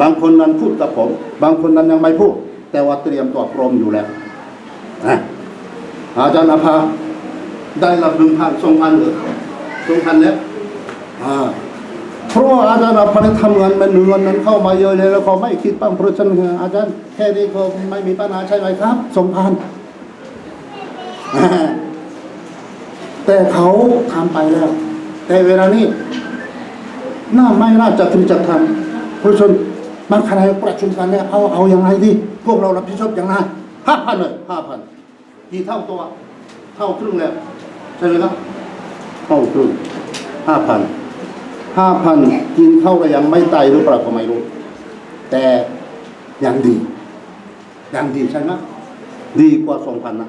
บางคนนั้นพูดกับผม บางคนนั้นยังไม่พูด แต่ว่าเตรียมตัวพร้อมอยู่แล้วนะอาจารย์นภาได้รับหนึ่งพันสองพันหรือสองพันแล้วเพราะอาจารย์นภาได้ทำงานมันเงินนั้นเข้ามาเยอะเลยแล้วเขาไม่คิดปั้มเพราะฉะนันอาจารย์แค่นี้ก็ไม่มีปัญหาใช่ไหมครับสองพันแต่เขาทำไปแล้ว แต่เวลานี้น่าไม่น่าจะถึงจะทำเพราะฉะนั้น บางคณะประชุมกันแล้วเอาเอาอย่างไรดีพวกเรารับผิดชอบอย่างไรห้าพันเลยห้าพันกี่เท่าตัว เท่าครึ่งแล้วใช่ไหมครับเท่าครึ่งห้าพันห้าพันกินเท่ากับยังไม่ตายหรือเปล่าก็ไม่รู้ แต่ยังดียังดีใช่ไหมดีกว่าสองพันนะ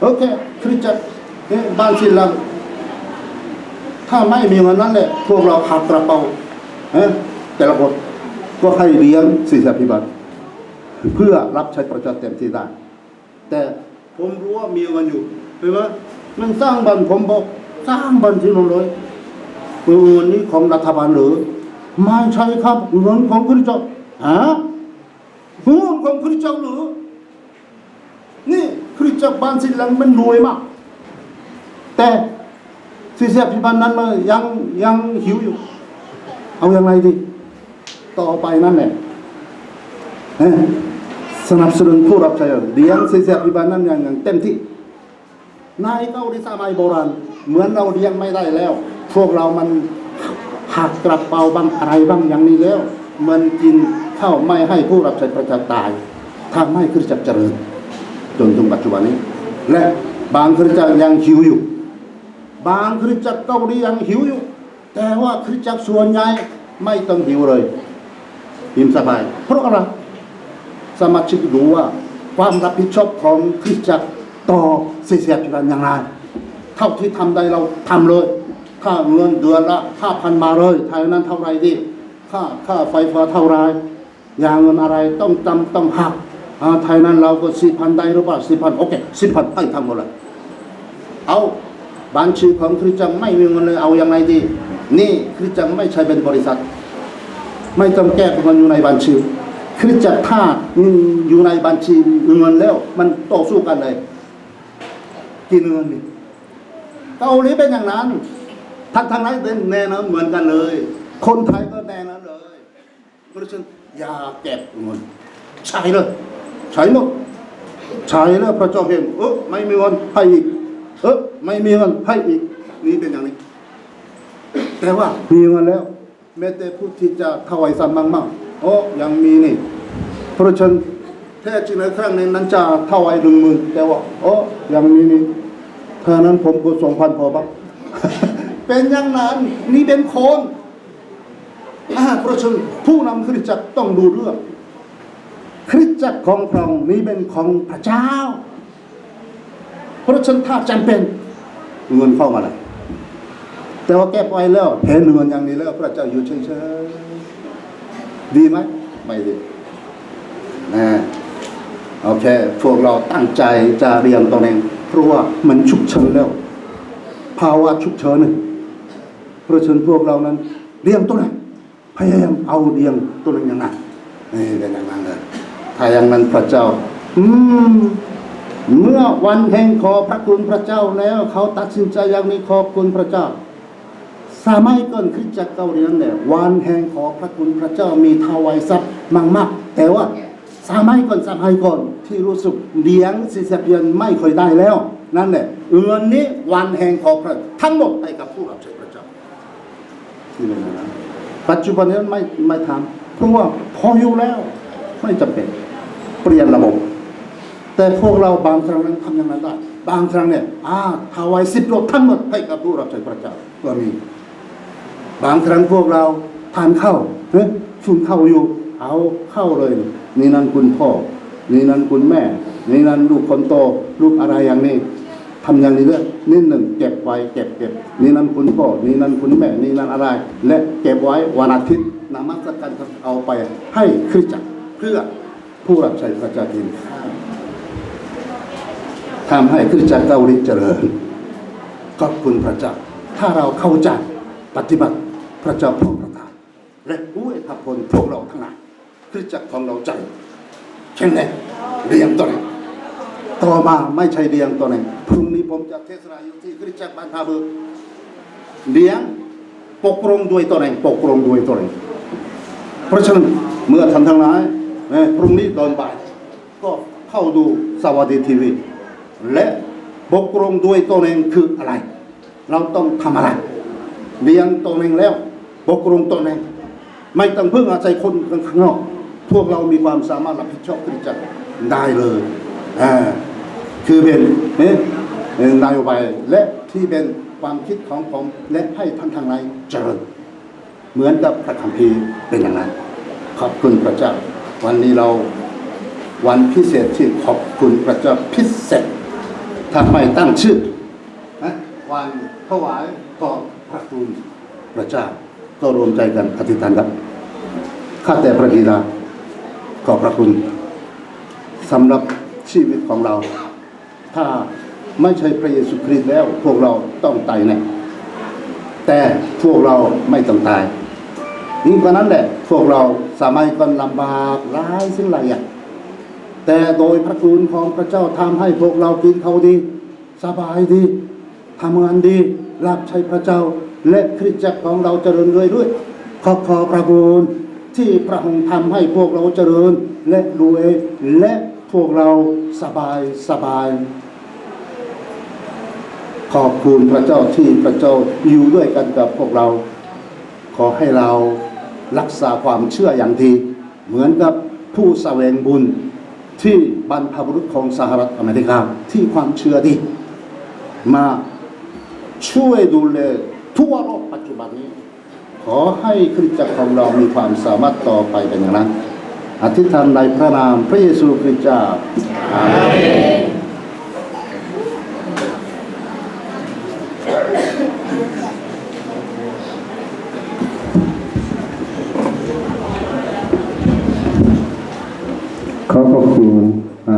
โอเคคริสตจักรบ้านศิลาถ้าไม่มีเงินนั้นแหละพวกเราหักกระเป๋าเอ๊ะ แต่ละคนก็ให้เลี้ยงศิษยาพิบัติเพื่อรับใช้ประชาเต็มที่ได้ แต่ผมรู้ว่ามีเงินอยู่เห็นไหมมันสร้างบ้านผมบอกสร้างบ้านที่นนเลยเงินนี้ของรัฐบาลหรือไม่ใช่ครับเงินของคริสตจักรฮะเงินของคริสตจักรหรือนี่คริสตจักรบ้านศิลังมันรวยมาก แต่ศิษยาพิบันนั้นมันยังยังหิวอยู่ เอาอย่างไรดี ต่อไปนั่นแหละเอ้ยสนับสนุนผู้รับใช้เลี้ยงศิษยพิบันนั้นอย่างอย่างเต็มที่นายเกาหลีสมัยโบราณ เหมือนเราเลี้ยงไม่ได้แล้ว พวกเรามันหักกระเป๋าบางอะไรบ้างอย่างนี้แล้ว มันกินข้าวไม่ให้ผู้รับใช้ประชาตายทำให้คริสตจักรเจริญจนถึงปัจจุบันนี้ และบางคริสตจักรยังหิวอยู่ บางคริสตจักรเกาหลียังหิวอยู่ แต่ว่าคริสตจักรส่วนใหญ่ไม่ต้องหิวเลย อิ่มสบาย เพราะอะไรสมาชิกรู้ว่าความรับผิดชอบของคริสตจักรต่อเสียพิบันอย่างไร เท่าที่ทำได้เราทำเลย ค่าเงินเดือนละห้าพันมาเลยไทยนั้นเท่าไรดีค่าค่าไฟฟ้าเท่าไรยาเงินอะไรต้องจำต้องหักอาไทยนั้นเราก็สี่พันได้หรือเปล่าสี่พันโอเคสี่พันให้ทำหมดเลยเอาบัญชีของคริสตจักรไม่มีเงินเลยเอาอย่างไรดี นี่คริสตจักรไม่ใช่เป็นบริษัท ไม่ต้องแก้เงินอยู่ในบัญชีคริสจักรถ้าอยู่ในบัญชีเงินแล้ว มันต่อสู้กันเลยกินเงินนี่เกาหลีเป็นอย่างนั้นทั้งทางนั้นเป็นแน่นอนเหมือนกันเลย คนไทยก็แน่นอนเลยเพราะฉะนั้นอย่าเก็บเงินใช้เลยใช้หมดใช้แล้วพระเจ้าเห็นเออไม่มีเงินให้อีกเออไม่มีเงินให้อีกนี่เป็นอย่างนี้แต่ว่ามีเงินแล้ว แม้แต่ผู้ที่จะถวายสันมากๆโอ้ยังมีนี่เพราะฉันแท้จริงในครั้งนี้นั้นจะถวายหนึ่งหมื่นแต่ว่าโอ้ยังมีนี่เท่านั้นผมก็สองพันพอปะเป็นอย่างนั้นนี่เป็นคนเพราะฉันผู้นำคริสตจักรต้องดูเรื่อง คริสตจักรของพระองค์นี้เป็นของพระเจ้าเพราะฉะนั้นถ้าจำเป็นเงินเข้ามาเลย แต่ว่าแก้ปล่อยแล้วเห็นเงินอย่างนี้แล้ว พระเจ้าอยู่เฉยๆดีไหมไม่ดีนะโอเค พวกเราตั้งใจจะเรียนตรงนี้เพราะว่ามันฉุกเฉินแล้ว ภาวะฉุกเฉินเพราะฉะนั้นพวกเรานั้นเรียนตัวไหนพยายามเอาเรียนตัวนั้นอย่างนั้นนี่เป็นอย่างนั้นเลยถ้าอย่างนั้นพระเจ้า อืมเมื่อวันแห่งขอพระคุณพระเจ้าแล้ว เขาตัดสินใจอย่างนี้ขอบคุณพระเจ้า สมัยก่อนคริสตจักรเกาหลีนั่นแหละวันแห่งขอพระคุณพระเจ้ามีทวายทรัพย์มากมากแต่ว่าสมัยก่อนสมัยก่อนที่รู้สึกเลี้ยงศิษยาพิบันไม่ค่อยได้แล้ว นั่นแหละเงินนี้วันแห่งขอพระทั้งหมดให้กับผู้รับใช้พระเจ้าที่เป็นอย่างนั้นปัจจุบันนี้ไม่ไม่ทำเพราะว่าพออยู่แล้ว ไม่จำเป็นเปลี่ยนระบบ แต่พวกเราบางครั้งนั้นทำอย่างนั้นได้ บางครั้งเนี่ยอ่าถวายสิบโลทั้งหมดให้กับผู้รับใช้พระเจ้าก็มี บางครั้งพวกเราทานข้าวเฮ้ยชุนข้าวอยู่ เอาเข้าเลย นี่นั่นคุณพ่อ นี่นั่นคุณแม่ นี่นั่นลูกคนโต ลูกอะไรอย่างนี้ทำอย่างนี้เลยนี่หนึ่งเก็บไว้เก็บเก็บนี่นั่นคุณพ่อ นี่นั่นคุณแม่ นี่นั่นอะไร และเก็บไว้วันอาทิตย์นามัสการเอาไปให้คริสจักรเพื่อผู้รับใช้พระเจ้าทีมทำให้คริสจักรเกาหลีเจริญขอบคุณพระเจ้าถ้าเราเข้าใจปฏิบัติ พระเจ้าพร้อมประทานและด้วยพระพลพวกเราทั้งหลายคริสตจักรของเราใจแข็งแรงเรียงตัวเองต่อมาไม่ใช่เรียงตัวเองพรุ่งนี้ผมจะเทศนาอยู่ที่คริสตจักรบ้านท่าเบือเลี้ยงปกครองด้วยตัวเองปกครองด้วยตัวเองเพราะฉะนั้นเมื่อท่านทั้งหลายพรุ่งนี้ตอนบ่ายก็เข้าดูสวัสดีทีวี และปกครองด้วยตัวเองคืออะไร เราต้องทำอะไรเลี้ยงตัวเองแล้ว ปกครองตัวเองไม่ต้องพึ่งอาศัยคนข้างนอก พวกเรามีความสามารถรับผิดชอบคริจกรได้เลยอ่าคือเป็นเอ๊ะเป็นโยบายและที่เป็นความคิดของผมและให้ท่านทางในเจริญ เหมือนกับพระคัมภีร์เป็นอย่างนั้น ขอบคุณพระเจ้า วันนี้เราวันพิเศษที่ขอบคุณพระเจ้าพิเศษถ้าไมตั้งชื่อนะวันถวายก็พระคุณพระเจ้า ก็รวมใจกันอธิษฐานครับ ข้าแต่พระบิดาขอบพระคุณสำหรับชีวิตของเรา ถ้าไม่ใช่พระเยซูคริสต์แล้ว พวกเราต้องตายแน่แต่พวกเราไม่ต้องตายยิ่งกว่านั้นแหละพวกเราสามัยก็ลำบากร้ายซึ่งหลายอย่างแต่โดยพระคุณของพระเจ้าทำให้พวกเรากินเขาดี สบายดีทำงานดี รับใช้พระเจ้า และคริสตจักรของเราเจริญด้วยด้วย ขอขอพระคุณที่พระองค์ทำให้พวกเราเจริญและรวยและพวกเราสบายสบาย ขอบคุณพระเจ้าที่พระเจ้าอยู่ด้วยกันกับพวกเรา ขอให้เรารักษาความเชื่ออย่างดีเหมือนกับผู้แสวงบุญที่บรรพบุรุษของสหรัฐอเมริกาที่ความเชื่อดี มาช่วยดูแล ทั่วโลกปัจจุบันนี้ ขอให้คริสตจักรของเรามีความสามารถต่อไปเป็นอย่างนั้นอธิษฐานในพระนามพระเยซูคริสต์เจ้าอาเมน ขอขอบคุณอ่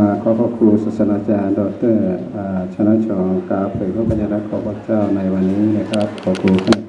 าขอขอบคุณศาสนาจารย์ดอเตอรอ่าชนะชองกาเผยพระปัญญาลักษณ์ของพระเจ้าในวันนี้นะครับขอบคุณ